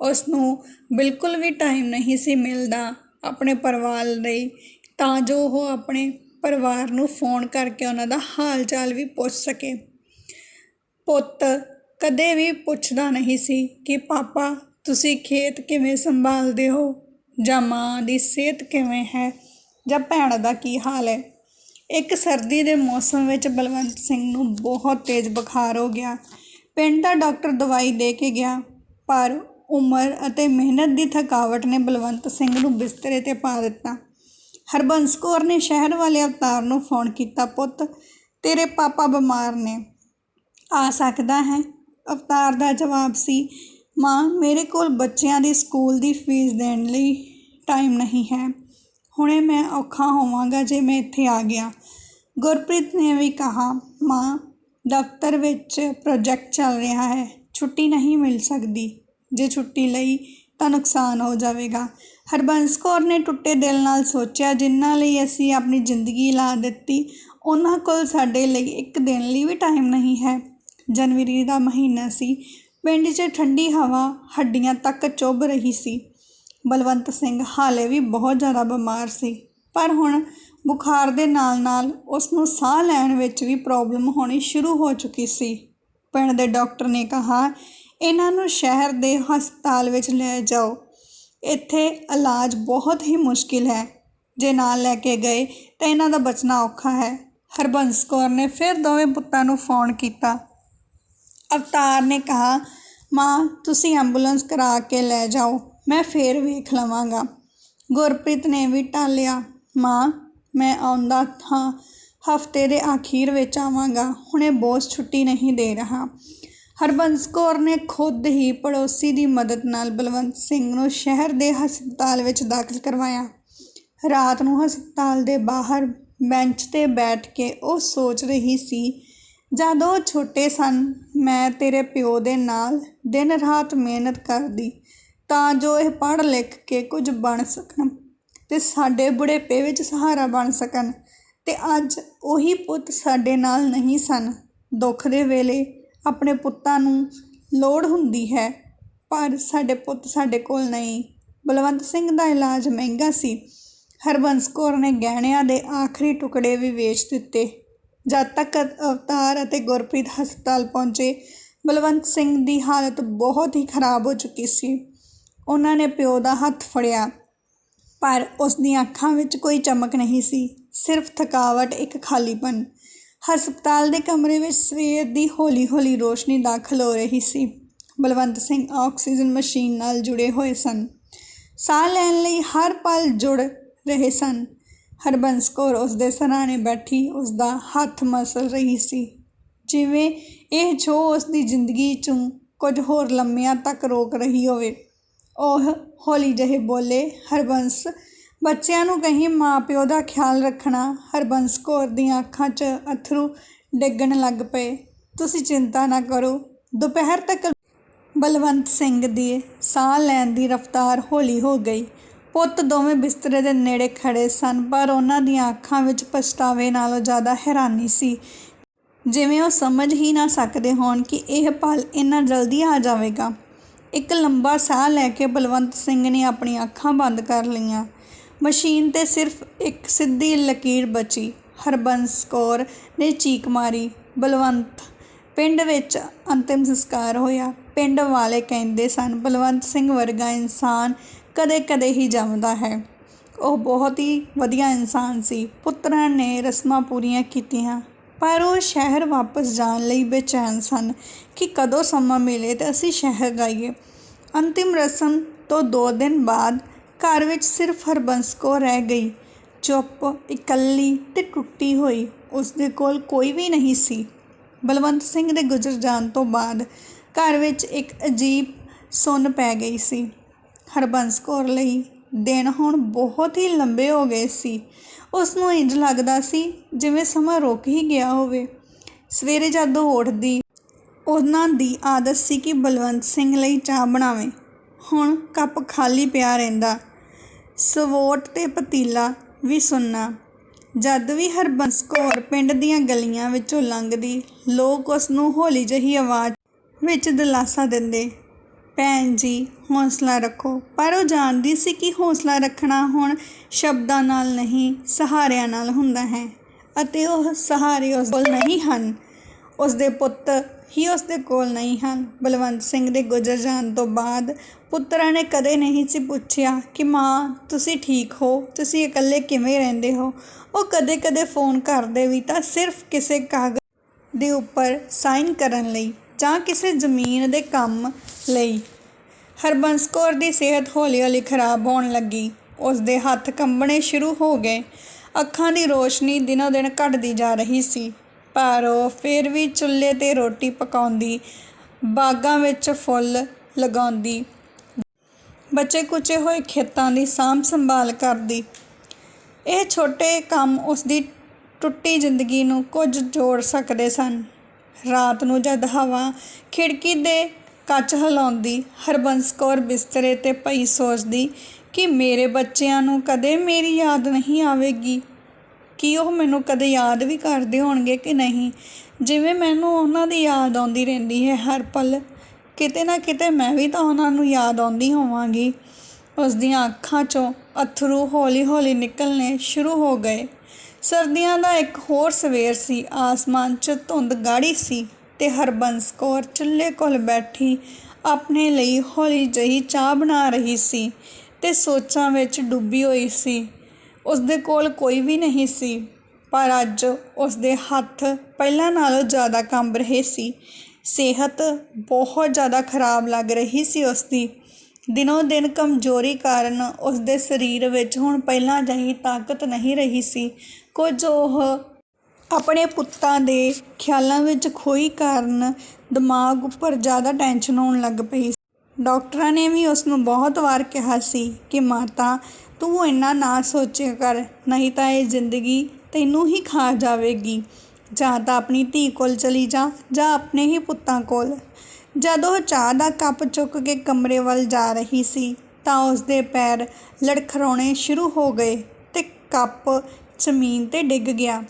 [SPEAKER 1] ਉਸ ਨੂੰ ਬਿਲਕੁਲ ਵੀ ਟਾਈਮ ਨਹੀਂ ਸੀ ਮਿਲਦਾ ਆਪਣੇ ਪਰਿਵਾਰ ਲਈ। ਤਾਂ ਜੋ ਉਹ ਆਪਣੇ ਪਰਿਵਾਰ ਨੂੰ ਫੋਨ ਕਰਕੇ ਉਹਨਾਂ ਦਾ ਹਾਲ ਚਾਲ ਵੀ ਪੁੱਛ ਸਕੇ। ਪੁੱਤ ਕਦੇ ਵੀ ਪੁੱਛਦਾ ਨਹੀਂ ਸੀ ਕਿ, ਪਾਪਾ, ਤੁਸੀਂ ਖੇਤ ਕਿਵੇਂ ਸੰਭਾਲਦੇ ਹੋ? ਜਾਂ ਮਾਂ ਦੀ ਸਿਹਤ ਕਿਵੇਂ ਹੈ? ਜਾਂ ਭੈਣ ਦਾ ਕੀ ਹਾਲ ਹੈ? ਇੱਕ ਸਰਦੀ ਦੇ ਮੌਸਮ ਵਿੱਚ ਬਲਵੰਤ ਸਿੰਘ ਨੂੰ ਬਹੁਤ ਤੇਜ਼ ਬੁਖਾਰ ਹੋ ਗਿਆ। ਪਿੰਡ ਦਾ ਡਾਕਟਰ ਦਵਾਈ ਦੇ ਕੇ ਗਿਆ, ਪਰ ਉਮਰ ਅਤੇ ਮਿਹਨਤ ਦੀ ਥਕਾਵਟ ਨੇ ਬਲਵੰਤ ਸਿੰਘ ਨੂੰ ਬਿਸਤਰੇ ਤੇ ਪਾ ਦਿੱਤਾ। ਹਰਬੰਸ ਕੌਰ ਨੇ ਸ਼ਹਿਰ ਵਾਲੇ ਅਵਤਾਰ ਨੂੰ ਫੋਨ ਕੀਤਾ, ਪੁੱਤ, ਤੇਰੇ ਪਾਪਾ ਬਿਮਾਰ ਨੇ। ਆ ਸਕਦਾ ਹੈ? ਅਵਤਾਰ ਦਾ ਜਵਾਬ ਸੀ, ਮਾਂ, ਮੇਰੇ ਕੋਲ ਬੱਚਿਆਂ ਦੀ ਸਕੂਲ ਦੀ ਫੀਸ ਦੇਣ ਲਈ ਟਾਈਮ ਨਹੀਂ ਹੈ। ਹੁਣੇ ਮੈਂ ਔਖਾ ਹੋਵਾਂਗਾ ਜੇ ਮੈਂ ਇੱਥੇ ਆ ਗਿਆ। ਗੁਰਪ੍ਰੀਤ ਨੇ ਵੀ ਕਹਾ, ਮਾਂ, ਦਫ਼ਤਰ ਵਿੱਚ ਪ੍ਰੋਜੈਕਟ ਚੱਲ ਰਿਹਾ ਹੈ। ਛੁੱਟੀ ਨਹੀਂ ਮਿਲ ਸਕਦੀ। ਜੇ ਛੁੱਟੀ ਲਈ ਤਾਂ ਨੁਕਸਾਨ ਹੋ ਜਾਵੇਗਾ। ਹਰਬੰਸ ਕੌਰ ਨੇ ਟੁੱਟੇ ਦਿਲ ਨਾਲ ਸੋਚਿਆ, ਜਿਨ੍ਹਾਂ ਲਈ ਅਸੀਂ ਆਪਣੀ ਜ਼ਿੰਦਗੀ ਲਾ ਦਿੱਤੀ, ਉਹਨਾਂ ਕੋਲ ਸਾਡੇ ਲਈ ਇੱਕ ਦਿਨ ਲਈ ਵੀ ਟਾਈਮ ਨਹੀਂ ਹੈ। ਜਨਵਰੀ ਦਾ ਮਹੀਨਾ ਸੀ। ਪਿੰਡ 'ਚ ਠੰਡੀ ਹਵਾ ਹੱਡੀਆਂ ਤੱਕ ਚੁੱਭ ਰਹੀ ਸੀ। ਬਲਵੰਤ ਸਿੰਘ ਹਾਲੇ ਵੀ ਬਹੁਤ ਜ਼ਿਆਦਾ ਬਿਮਾਰ ਸੀ, ਪਰ ਹੁਣ ਬੁਖਾਰ ਦੇ ਨਾਲ-ਨਾਲ ਉਸ ਨੂੰ ਸਾਹ ਲੈਣ ਵਿੱਚ ਵੀ ਪ੍ਰੋਬਲਮ ਹੋਣੀ ਸ਼ੁਰੂ ਹੋ ਚੁੱਕੀ ਸੀ। ਪਿੰਡ ਦੇ ਡਾਕਟਰ ਨੇ ਕਿਹਾ, ਇਹਨਾਂ ਨੂੰ ਸ਼ਹਿਰ ਦੇ ਹਸਪਤਾਲ ਵਿੱਚ ਲੈ ਜਾਓ ਇੱਥੇ ਇਲਾਜ ਬਹੁਤ ਹੀ ਮੁਸ਼ਕਿਲ ਹੈ। ਜੇ ਨਾਲ ਲੈ ਕੇ ਗਏ ਤਾਂ ਇਹਨਾਂ ਦਾ ਬਚਣਾ ਔਖਾ ਹੈ। ਹਰਬੰਸ ਕੌਰ ਨੇ ਫਿਰ ਦੋਵੇਂ ਪੁੱਤਾਂ ਨੂੰ ਫੋਨ ਕੀਤਾ। ਅਵਤਾਰ ਨੇ ਕਿਹਾ, ਮਾਂ, ਤੁਸੀਂ ਐਂਬੂਲੈਂਸ ਕਰਾ ਕੇ ਲੈ ਜਾਓ, ਮੈਂ ਫੇਰ ਵੇਖ ਲਵਾਂਗਾ। ਗੁਰਪ੍ਰੀਤ ਨੇ ਵੀ ਟਾਲਿਆ, ਮਾਂ, ਮੈਂ ਆਉਂਦਾ ਹਾਂ, ਹਫ਼ਤੇ ਦੇ ਅਖੀਰ ਵਿੱਚ ਆਵਾਂਗਾ, ਹੁਣੇ ਬੋਸ ਛੁੱਟੀ ਨਹੀਂ ਦੇ ਰਹਾ। ਹਰਬੰਸ ਕੌਰ ਨੇ ਖੁਦ ਹੀ ਪੜੋਸੀ ਦੀ ਮਦਦ ਨਾਲ ਬਲਵੰਤ ਸਿੰਘ ਨੂੰ ਸ਼ਹਿਰ ਦੇ ਹਸਪਤਾਲ ਵਿੱਚ ਦਾਖਲ ਕਰਵਾਇਆ। ਰਾਤ ਨੂੰ ਹਸਪਤਾਲ ਦੇ ਬਾਹਰ ਬੈਂਚ 'ਤੇ ਬੈਠ ਕੇ ਉਹ ਸੋਚ ਰਹੀ ਸੀ, ਜਦ ਉਹ ਛੋਟੇ ਸਨ, ਮੈਂ ਤੇਰੇ ਪਿਓ ਦੇ ਨਾਲ ਦਿਨ ਰਾਤ ਮਿਹਨਤ ਕਰਦੀ, ਤਾਂ ਜੋ ਇਹ ਪੜ੍ਹ ਲਿਖ ਕੇ ਕੁਝ ਬਣ ਸਕਣ ਤੇ ਸਾਡੇ ਬੁਢੇਪੇ ਵਿੱਚ ਸਹਾਰਾ ਬਣ ਸਕਣ ਤੇ ਅੱਜ ਉਹੀ ਪੁੱਤ ਸਾਡੇ ਨਾਲ ਨਹੀਂ ਸਨ। ਦੁੱਖ ਦੇ ਵੇਲੇ ਆਪਣੇ ਪੁੱਤਾਂ ਨੂੰ ਲੋੜ ਹੁੰਦੀ ਹੈ, ਪਰ ਸਾਡੇ ਪੁੱਤ ਸਾਡੇ ਕੋਲ ਨਹੀਂ। ਬਲਵੰਤ ਸਿੰਘ ਦਾ ਇਲਾਜ ਮਹਿੰਗਾ ਸੀ। ਹਰਬੰਸ ਕੌਰ ਨੇ ਗਹਿਣਿਆਂ ਦੇ ਆਖਰੀ ਟੁਕੜੇ ਵੀ ਵੇਚ ਦਿੱਤੇ। ਜਦ ਤੱਕ ਅਵਤਾਰ ਅਤੇ ਗੁਰਪ੍ਰੀਤ ਹਸਪਤਾਲ ਪਹੁੰਚੇ, ਬਲਵੰਤ ਸਿੰਘ ਦੀ ਹਾਲਤ ਬਹੁਤ ਹੀ ਖਰਾਬ ਹੋ ਚੁੱਕੀ ਸੀ। ਉਹਨਾਂ ਨੇ ਪਿਓ ਦਾ ਹੱਥ ਫੜਿਆ, ਪਰ ਉਸ ਦੀਆਂ ਅੱਖਾਂ ਵਿੱਚ ਕੋਈ ਚਮਕ ਨਹੀਂ ਸੀ। ਸਿਰਫ ਥਕਾਵਟ ਇੱਕ ਖਾਲੀਪਨ। ਹਸਪਤਾਲ ਦੇ ਕਮਰੇ ਵਿੱਚ ਸਵੇਰ ਦੀ ਹੌਲੀ-ਹੌਲੀ ਰੋਸ਼ਨੀ ਦਾਖਲ ਹੋ ਰਹੀ ਸੀ। ਬਲਵੰਤ ਸਿੰਘ ਆਕਸੀਜਨ ਮਸ਼ੀਨ ਨਾਲ ਜੁੜੇ ਹੋਏ ਸਨ। ਸਾਹ ਲੈਣ ਲਈ ਹਰ ਪਲ ਜੁੜ ਰਹੇ ਸਨ। ਹਰਬੰਸ ਕੌਰ ਉਸ ਦੇ ਸਰਾਣੇ ਬੈਠੀ ਉਸ ਦਾ ਹੱਥ ਮਸਲ ਰਹੀ ਸੀ। ਜਿਵੇਂ ਇਹ ਛੋ ਉਸ ਦੀ ਜ਼ਿੰਦਗੀ ਚੋਂ ਕੁਝ ਹੋਰ ਲੰਮਿਆਂ ਤੱਕ ਰੋਕ ਰਹੀ ਹੋਵੇ। ਉਹ ਹੌਲੀ ਜਿਹੇ ਬੋਲੇ, ਹਰਬੰਸ ਬੱਚਿਆਂ ਨੂੰ ਕਹੀਂ ਮਾਂ ਪਿਓ ਦਾ ਖਿਆਲ ਰੱਖਣਾ, ਹਰਬੰਸ ਕੌਰ ਦੀਆਂ ਅੱਖਾਂ 'ਚ ਅਥਰੂ ਡਿੱਗਣ ਲੱਗ ਪਏ। ਤੁਸੀਂ ਚਿੰਤਾ ਨਾ ਕਰੋ, ਦੁਪਹਿਰ ਤੱਕ ਬਲਵੰਤ ਸਿੰਘ ਦੀ ਸਾਹ ਲੈਣ ਦੀ ਰਫ਼ਤਾਰ ਹੌਲੀ ਹੋ ਗਈ। ਪੁੱਤ ਦੋਵੇਂ ਬਿਸਤਰੇ ਦੇ ਨੇੜੇ ਖੜੇ ਸਨ, ਪਰ ਉਹਨਾਂ ਦੀਆਂ ਅੱਖਾਂ ਵਿੱਚ ਪਛਤਾਵੇ ਨਾਲੋਂ ਜ਼ਿਆਦਾ ਹੈਰਾਨੀ ਸੀ। ਜਿਵੇਂ ਉਹ ਸਮਝ ਹੀ ਨਾ ਸਕਦੇ ਹੋਣ ਕਿ ਇਹ ਪਲ ਇੰਨਾ ਜਲਦੀ ਆ ਜਾਵੇਗਾ। ਇੱਕ ਲੰਬਾ ਸਾਹ ਲੈ ਕੇ ਬਲਵੰਤ ਸਿੰਘ ਨੇ ਆਪਣੀਆਂ ਅੱਖਾਂ ਬੰਦ ਕਰ ਲਈਆਂ। ਮਸ਼ੀਨ 'ਤੇ ਸਿਰਫ ਇੱਕ ਸਿੱਧੀ ਲਕੀਰ ਬਚੀ। ਹਰਬੰਸ ਕੌਰ ਨੇ ਚੀਕ ਮਾਰੀ। ਬਲਵੰਤ ਪਿੰਡ ਵਿੱਚ ਅੰਤਿਮ ਸੰਸਕਾਰ ਹੋਇਆ। ਪਿੰਡ ਵਾਲੇ ਕਹਿੰਦੇ ਸਨ, ਬਲਵੰਤ ਸਿੰਘ ਵਰਗਾ ਇਨਸਾਨ ਕਦੇ-ਕਦੇ ਹੀ ਜੰਮਦਾ ਹੈ। ਉਹ ਬਹੁਤ ਹੀ ਵਧੀਆ ਇਨਸਾਨ ਸੀ। ਪੁੱਤਰਾਂ ਨੇ ਰਸਮਾਂ ਪੂਰੀਆਂ ਕੀਤੀਆਂ, ਪਰ ਉਹ ਸ਼ਹਿਰ ਵਾਪਸ ਜਾਣ ਲਈ ਬੇਚੈਨ ਸਨ ਕਿ ਕਦੋਂ ਸਮਾਂ ਮਿਲੇ ਤੇ ਅਸੀਂ ਸ਼ਹਿਰ ਜਾਈਏ। ਅੰਤਿਮ ਰਸਮ ਤੋਂ ਦੋ ਦਿਨ ਬਾਅਦ ਘਰ ਵਿੱਚ ਸਿਰਫ ਹਰਬੰਸ ਕੌਰ ਰਹਿ ਗਈ। ਚੁੱਪ, ਇਕੱਲੀ ਤੇ ਟੁੱਟੀ ਹੋਈ ਉਸ ਦੇ ਕੋਲ ਕੋਈ ਵੀ ਨਹੀਂ ਸੀ। ਬਲਵੰਤ ਸਿੰਘ ਦੇ ਗੁਜ਼ਰ ਜਾਣ ਤੋਂ ਬਾਅਦ ਘਰ ਵਿੱਚ ਇੱਕ ਅਜੀਬ ਸੁੰਨ ਪੈ ਗਈ ਸੀ। ਹਰਬੰਸ ਕੌਰ ਲਈ ਦਿਨ ਹੁਣ ਬਹੁਤ ਹੀ ਲੰਬੇ ਹੋ ਗਏ ਸੀ। ਉਸ ਨੂੰ ਇੰਜ ਲੱਗਦਾ ਸੀ ਜਿਵੇਂ ਸਮਾਂ ਰੁਕ ਹੀ ਗਿਆ ਹੋਵੇ। ਸਵੇਰੇ ਜਦੋਂ ਉੱਠਦੀ, ਉਹਨਾਂ ਦੀ ਆਦਤ ਸੀ ਕਿ ਬਲਵੰਤ ਸਿੰਘ ਲਈ ਚਾਹ ਬਣਾਵੇ। ਹੁਣ ਕੱਪ ਖਾਲੀ ਪਿਆ ਰਹਿੰਦਾ। ਸਵੋਟ ਤੇ ਪਤੀਲਾ ਵੀ ਸੁੰਨਾ। ਜਦ ਵੀ ਹਰਬੰਸ ਕੌਰ ਪਿੰਡ ਦੀਆਂ ਗਲੀਆਂ ਵਿੱਚੋਂ ਲੰਘਦੀ, ਲੋਕ ਉਸ ਨੂੰ ਹੌਲੀ ਜਿਹੀ ਆਵਾਜ਼ ਵਿੱਚ ਦਿਲਾਸਾ ਦਿੰਦੇ, ਭੈਣ ਜੀ, ਹੌਸਲਾ ਰੱਖੋ। ਪਰ ਉਹ ਜਾਣਦੀ ਸੀ ਕਿ ਹੌਸਲਾ ਰੱਖਣਾ ਹੁਣ ਸ਼ਬਦਾਂ ਨਾਲ ਨਹੀਂ, ਸਹਾਰਿਆਂ ਨਾਲ ਹੁੰਦਾ ਹੈ। ਅਤੇ ਉਹ ਸਹਾਰੇ ਉਸ ਕੋਲ ਨਹੀਂ ਹਨ। ਉਸ ਦੇ ਪੁੱਤ ਹੀ ਉਸ ਦੇ ਕੋਲ ਨਹੀਂ ਹਨ। ਬਲਵੰਤ ਸਿੰਘ ਦੇ ਗੁਜ਼ਰ ਜਾਣ ਤੋਂ ਬਾਅਦ ਪੁੱਤਰਾਂ ਨੇ ਕਦੇ ਨਹੀਂ ਸੀ ਪੁੱਛਿਆ ਕਿ ਮਾਂ, ਤੁਸੀਂ ਠੀਕ ਹੋ? ਤੁਸੀਂ ਇਕੱਲੇ ਕਿਵੇਂ ਰਹਿੰਦੇ ਹੋ? ਉਹ ਕਦੇ-ਕਦੇ ਫੋਨ ਕਰਦੇ ਵੀ ਤਾਂ ਸਿਰਫ ਕਿਸੇ ਕਾਗਜ਼ ਦੇ ਉੱਪਰ ਸਾਈਨ ਕਰਨ ਲਈ ਜਾਂ ਕਿਸੇ ਜ਼ਮੀਨ ਦੇ ਕੰਮ ਲਈ। ਹਰਬੰਸ ਕੌਰ ਦੀ ਸਿਹਤ ਹੌਲੀ-ਹੌਲੀ ਖਰਾਬ ਹੋਣ ਲੱਗੀ। ਉਸ ਦੇ ਹੱਥ ਕੰਬਣੇ ਸ਼ੁਰੂ ਹੋ ਗਏ। ਅੱਖਾਂ ਦੀ ਰੋਸ਼ਨੀ ਦਿਨੋ ਦਿਨ ਘਟਦੀ ਜਾ ਰਹੀ ਸੀ। ਪਰ ਉਹ ਫਿਰ ਵੀ ਚੁੱਲ੍ਹੇ 'ਤੇ ਰੋਟੀ ਪਕਾਉਂਦੀ, ਬਾਗਾਂ ਵਿੱਚ ਫੁੱਲ ਲਗਾਉਂਦੀ। ਬੱਚੇ ਕੁਚੇ ਹੋਏ ਖੇਤਾਂ ਦੀ ਸਾਂਭ ਸੰਭਾਲ ਕਰਦੀ। ਇਹ ਛੋਟੇ ਕੰਮ ਉਸ ਦੀ ਟੁੱਟੀ ਜ਼ਿੰਦਗੀ ਨੂੰ ਕੁਝ ਜੋੜ ਸਕਦੇ ਸਨ। ਰਾਤ ਨੂੰ ਜਦ ਹਵਾ ਖਿੜਕੀ ਦੇ ਕੱਚ ਹਿਲਾਉਂਦੀ, ਹਰਬੰਸ ਕੌਰ ਬਿਸਤਰੇ 'ਤੇ ਪਈ ਸੋਚਦੀ ਕਿ ਮੇਰੇ ਬੱਚਿਆਂ ਨੂੰ ਕਦੇ ਮੇਰੀ ਯਾਦ ਨਹੀਂ ਆਵੇਗੀ। ਕਿ ਉਹ ਮੈਨੂੰ ਕਦੇ ਯਾਦ ਵੀ ਕਰਦੇ ਹੋਣਗੇ ਕਿ ਨਹੀਂ। ਜਿਵੇਂ ਮੈਨੂੰ ਉਹਨਾਂ ਦੀ ਯਾਦ ਆਉਂਦੀ ਰਹਿੰਦੀ ਹੈ, ਹਰ ਪਲ ਕਿਤੇ ਨਾ ਕਿਤੇ ਮੈਂ ਵੀ ਤਾਂ ਉਹਨਾਂ ਨੂੰ ਯਾਦ ਆਉਂਦੀ ਹੋਵਾਂਗੀ। ਉਸ ਦੀਆਂ ਅੱਖਾਂ 'ਚੋਂ ਅਥਰੂ ਹੌਲੀ-ਹੌਲੀ ਨਿਕਲਣੇ ਸ਼ੁਰੂ ਹੋ ਗਏ। ਸਰਦੀਆਂ ਦਾ ਇੱਕ ਹੋਰ ਸਵੇਰ ਸੀ। ਆਸਮਾਨ 'ਚ ਧੁੰਦ ਗਾੜੀ ਸੀ ਤੇ ਹਰਬੰਸ ਕੌਰ ਚੁੱਲ੍ਹੇ ਕੋਲ ਬੈਠੀ ਆਪਣੇ ਲਈ ਹੌਲੀ ਜਿਹੀ ਚਾਹ ਬਣਾ ਰਹੀ ਸੀ ਤੇ ਸੋਚਾਂ ਵਿੱਚ ਡੁੱਬੀ ਹੋਈ ਸੀ। ਉਸ ਦੇ ਕੋਲ ਕੋਈ ਵੀ ਨਹੀਂ ਸੀ, ਪਰ ਅੱਜ ਉਸ ਦੇ ਹੱਥ ਪਹਿਲਾਂ ਨਾਲੋਂ ਜ਼ਿਆਦਾ ਕੰਬ ਰਹੇ ਸੀ। ਸਿਹਤ ਬਹੁਤ ਜ਼ਿਆਦਾ ਖਰਾਬ ਲੱਗ ਰਹੀ ਸੀ ਉਸ ਦੀ ਦਿਨੋਂ ਦਿਨ ਕਮਜ਼ੋਰੀ ਕਾਰਨ ਉਸ ਦੇ ਸਰੀਰ ਵਿੱਚ ਹੁਣ ਪਹਿਲਾਂ ਜਿਹੀ ਤਾਕਤ ਨਹੀਂ ਰਹੀ ਸੀ। ਕੁਝ ਉਹ ਆਪਣੇ ਪੁੱਤਾਂ ਦੇ ਖਿਆਲਾਂ ਵਿੱਚ ਖੋਈ ਕਾਰਨ ਦਿਮਾਗ ਉੱਪਰ ਜ਼ਿਆਦਾ ਟੈਨਸ਼ਨ ਹੋਣ ਲੱਗ ਪਈ ਡਾਕਟਰਾਂ ਨੇ ਵੀ ਉਸ ਨੂੰ ਬਹੁਤ ਵਾਰ ਕਿਹਾ ਸੀ ਕਿ, ਮਾਤਾ ਤੂੰ ਇੰਨਾ ਨਾ ਸੋਚਿਆ ਕਰ, ਨਹੀਂ ਤਾਂ ਇਹ ਜ਼ਿੰਦਗੀ ਤੈਨੂੰ ਹੀ ਖਾ ਜਾਵੇਗੀ। ਜਾਂ ਤਾਂ ਆਪਣੀ ਧੀ ਕੋਲ ਚਲੀ ਜਾ, ਜਾਂ ਆਪਣੇ ਹੀ ਪੁੱਤਾਂ ਕੋਲ। ਜਦ ਉਹ ਚਾਹ ਦਾ ਕੱਪ ਚੁੱਕ ਕੇ ਕਮਰੇ ਵੱਲ ਜਾ ਰਹੀ ਸੀ, ਤਾਂ ਉਸਦੇ ਪੈਰ ਲੜਖੜਾਉਣੇ ਸ਼ੁਰੂ ਹੋ ਗਏ ਤੇ ਕੱਪ ਜ਼ਮੀਨ 'ਤੇ ਡਿੱਗ ਗਿਆ।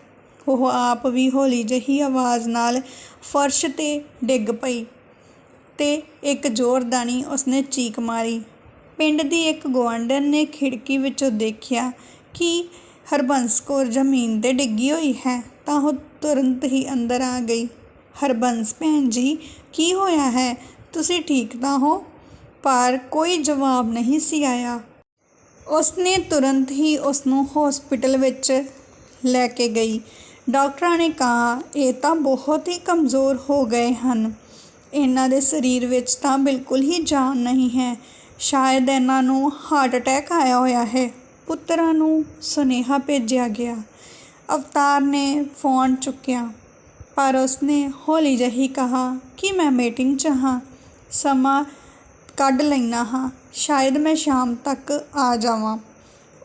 [SPEAKER 1] ਉਹ ਆਪ ਵੀ ਹੌਲੀ ਜਿਹੀ ਆਵਾਜ਼ ਨਾਲ ਫਰਸ਼ 'ਤੇ ਡਿੱਗ ਪਈ ਤੇ ਇੱਕ ਜ਼ੋਰਦਾਨੀ ਉਸਨੇ ਚੀਕ ਮਾਰੀ। ਪਿੰਡ ਦੀ ਇੱਕ ਗੁਆਂਢਣ ਨੇ ਖਿੜਕੀ ਵਿੱਚੋਂ ਦੇਖਿਆ ਕਿ ਹਰਬੰਸ ਕੌਰ ਜ਼ਮੀਨ 'ਤੇ ਡਿੱਗੀ ਹੋਈ ਹੈ, ਤਾਂ ਉਹ ਤੁਰੰਤ ਹੀ ਅੰਦਰ ਆ ਗਈ। ਹਰਬੰਸ ਭੈਣ ਜੀ, ਕੀ ਹੋਇਆ ਹੈ? ਤੁਸੀਂ ਠੀਕ ਤਾਂ ਹੋ? ਪਰ ਕੋਈ ਜਵਾਬ ਨਹੀਂ ਸੀ ਆਇਆ। ਉਸਨੇ ਤੁਰੰਤ ਹੀ ਉਸ ਨੂੰ ਹਸਪੀਟਲ ਵਿੱਚ ਲੈ ਕੇ ਗਈ। ਡਾਕਟਰਾਂ ਨੇ ਕਿਹਾ, ਇਹ ਤਾਂ ਬਹੁਤ ਹੀ ਕਮਜ਼ੋਰ ਹੋ ਗਏ ਹਨ। ਇਹਨਾਂ ਦੇ ਸਰੀਰ ਵਿੱਚ ਤਾਂ ਬਿਲਕੁਲ ਹੀ ਜਾਨ ਨਹੀਂ ਹੈ। ਸ਼ਾਇਦ ਇਹਨਾਂ ਨੂੰ ਹਾਰਟ ਅਟੈਕ ਆਇਆ ਹੋਇਆ ਹੈ। ਪੁੱਤਰਾਂ ਨੂੰ ਸੁਨੇਹਾ ਭੇਜਿਆ ਗਿਆ। ਅਵਤਾਰ ਨੇ ਫੋਨ ਚੁੱਕਿਆ, ਪਰ ਉਸਨੇ ਹੌਲੀ ਜਿਹੀ ਕਹਾ ਕਿ ਮੈਂ ਮੀਟਿੰਗ 'ਚ ਹਾਂ। ਸਮਾਂ ਕੱਢ ਲੈਣਾ ਹਾਂ, ਸ਼ਾਇਦ ਮੈਂ ਸ਼ਾਮ ਤੱਕ ਆ ਜਾਵਾਂ।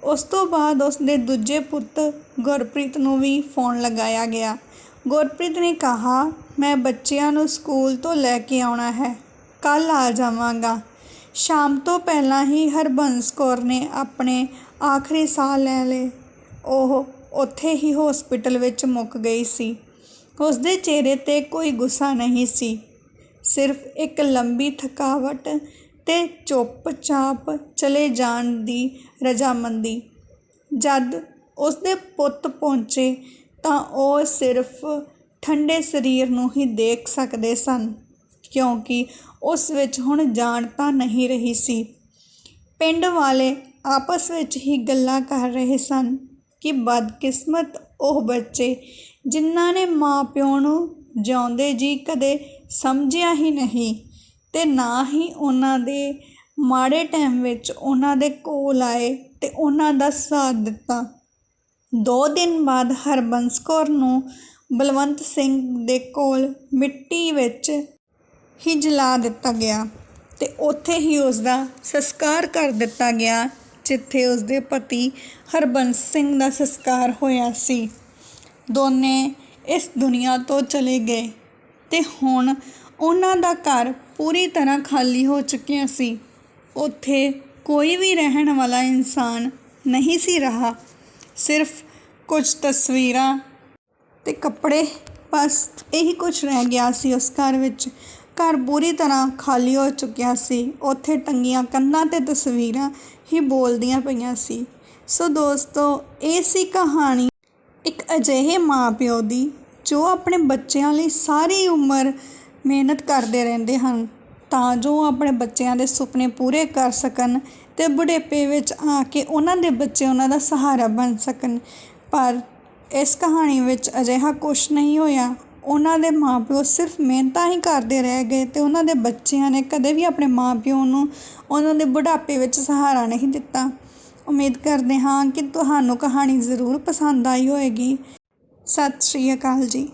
[SPEAKER 1] ਉਸ ਤੋਂ ਬਾਅਦ ਉਸ ਦੇ ਦੂਜੇ ਪੁੱਤ ਗੁਰਪ੍ਰੀਤ ਨੂੰ ਵੀ ਫੋਨ ਲਗਾਇਆ ਗਿਆ। ਗੁਰਪ੍ਰੀਤ ਨੇ ਕਿਹਾ, ਮੈਂ ਬੱਚਿਆਂ ਨੂੰ ਸਕੂਲ ਤੋਂ ਲੈ ਕੇ ਆਉਣਾ ਹੈ। ਕੱਲ ਆ ਜਾਵਾਂਗਾ। ਸ਼ਾਮ ਤੋਂ ਪਹਿਲਾਂ ਹੀ ਹਰਬੰਸ ਕੌਰ ਨੇ ਆਪਣੇ ਆਖਰੀ ਸਾਹ ਲੈ ਲਏ। ਉਹ ਉੱਥੇ ਹੀ ਹਸਪੀਟਲ ਵਿੱਚ ਮੁੱਕ ਗਈ ਸੀ। ਉਸ ਦੇ ਚਿਹਰੇ 'ਤੇ ਕੋਈ ਗੁੱਸਾ ਨਹੀਂ ਸੀ। ਸਿਰਫ ਇੱਕ ਲੰਬੀ ਥਕਾਵਟ ਤੇ ਚੁੱਪਚਾਪ ਚਲੇ ਜਾਣ ਦੀ ਰਜ਼ਾਮੰਦੀ। ਜਦ ਉਸ ਦੇ ਪੁੱਤ ਪਹੁੰਚੇ ਤਾਂ ਉਹ ਸਿਰਫ ਠੰਡੇ ਸਰੀਰ ਨੂੰ ਹੀ ਦੇਖ ਸਕਦੇ ਸਨ, ਕਿਉਂਕਿ ਉਸ ਵਿੱਚ ਹੁਣ ਜਾਨ ਤਾਂ ਨਹੀਂ ਰਹੀ ਸੀ। ਪਿੰਡ ਵਾਲੇ ਆਪਸ ਵਿੱਚ ਹੀ ਗੱਲਾਂ ਕਰ ਰਹੇ ਸਨ ਕਿ ਬਦਕਿਸਮਤ ਉਹ ਬੱਚੇ ਜਿਨ੍ਹਾਂ ਨੇ ਮਾਂ-ਪਿਓ ਨੂੰ ਜਿਉਂਦੇ ਜੀ ਕਦੇ ਸਮਝਿਆ ਹੀ ਨਹੀਂ ਤੇ ਨਾ ਹੀ ਉਹਨਾਂ ਦੇ ਮਾੜੇ ਟਾਈਮ ਵਿੱਚ ਉਹਨਾਂ ਦੇ ਕੋਲ ਆਏ ਤੇ ਉਹਨਾਂ ਦਾ ਸਾਥ ਦਿੱਤਾ। ਦੋ ਦਿਨ ਬਾਅਦ ਹਰਬੰਸ ਕੌਰ ਨੂੰ ਬਲਵੰਤ ਸਿੰਘ ਦੇ ਕੋਲ ਮਿੱਟੀ ਵਿੱਚ ਹੀ ਜਲਾ ਦਿੱਤਾ ਗਿਆ ਤੇ ਉੱਥੇ ਹੀ ਉਸ ਦਾ ਸੰਸਕਾਰ ਕਰ ਦਿੱਤਾ ਗਿਆ, ਜਿੱਥੇ ਉਸ ਦੇ ਪਤੀ ਹਰਬੰਸ ਸਿੰਘ ਦਾ ਸੰਸਕਾਰ ਹੋਇਆ ਸੀ। ਦੋਨੇ ਇਸ ਦੁਨੀਆ ਤੋਂ ਚਲੇ ਗਏ ਤੇ ਹੁਣ ਉਹਨਾਂ ਦਾ ਘਰ ਪੂਰੀ ਤਰ੍ਹਾਂ ਖਾਲੀ ਹੋ ਚੁੱਕਿਆ ਸੀ। ਉੱਥੇ ਕੋਈ ਵੀ ਰਹਿਣ ਵਾਲਾ ਇਨਸਾਨ ਨਹੀਂ ਸੀ ਰਹਾ। ਸਿਰਫ ਕੁਝ ਤਸਵੀਰਾਂ ਤੇ ਕੱਪੜੇ, ਬਸ ਇਹੀ ਕੁਝ ਰਹਿ ਗਿਆ ਸੀ ਉਸ ਘਰ ਵਿੱਚ। ਘਰ ਬੁਰੀ ਤਰ੍ਹਾਂ ਖਾਲੀ ਹੋ ਚੁੱਕਿਆ ਸੀ। ਉੱਥੇ ਟੰਗੀਆਂ ਕੰਧਾਂ ਤੇ ਤਸਵੀਰਾਂ ਹੀ ਬੋਲਦੀਆਂ ਪਈਆਂ ਸੀ। ਸੋ ਦੋਸਤੋ, ਇਹ ਸੀ ਕਹਾਣੀ ਇੱਕ ਅਜਿਹੇ ਮਾਪਿਓ ਦੀ, ਜੋ ਆਪਣੇ ਬੱਚਿਆਂ ਲਈ ਸਾਰੀ ਉਮਰ ਮਿਹਨਤ ਕਰਦੇ ਰਹਿੰਦੇ ਹਨ। ਤਾਂ ਜੋ ਆਪਣੇ ਬੱਚਿਆਂ ਦੇ ਸੁਪਨੇ ਪੂਰੇ ਕਰ ਸਕਣ ਤੇ ਬੁਢੇਪੇ ਵਿੱਚ ਆ ਕੇ ਉਹਨਾਂ ਦੇ ਬੱਚੇ ਉਹਨਾਂ ਦਾ ਸਹਾਰਾ ਬਣ ਸਕਣ। ਪਰ ਇਸ ਕਹਾਣੀ ਵਿੱਚ ਅਜਿਹਾ ਕੁਝ ਨਹੀਂ ਹੋਇਆ। ਉਹਨਾਂ ਦੇ ਮਾਪਿਓ ਸਿਰਫ ਮਿਹਨਤਾਂ ਹੀ ਕਰਦੇ ਰਹਿ ਗਏ ਤੇ ਉਹਨਾਂ ਦੇ ਬੱਚਿਆਂ ਨੇ ਕਦੇ ਵੀ ਆਪਣੇ ਮਾਪਿਓ ਨੂੰ ਉਹਨਾਂ ਦੇ ਬੁਢਾਪੇ ਵਿੱਚ ਸਹਾਰਾ ਨਹੀਂ ਦਿੱਤਾ। ਉਮੀਦ ਕਰਦੇ ਹਾਂ ਕਿ ਤੁਹਾਨੂੰ ਕਹਾਣੀ ਜ਼ਰੂਰ ਪਸੰਦ ਆਈ ਹੋਵੇਗੀ। ਸਤਿ ਸ਼੍ਰੀ ਅਕਾਲ ਜੀ।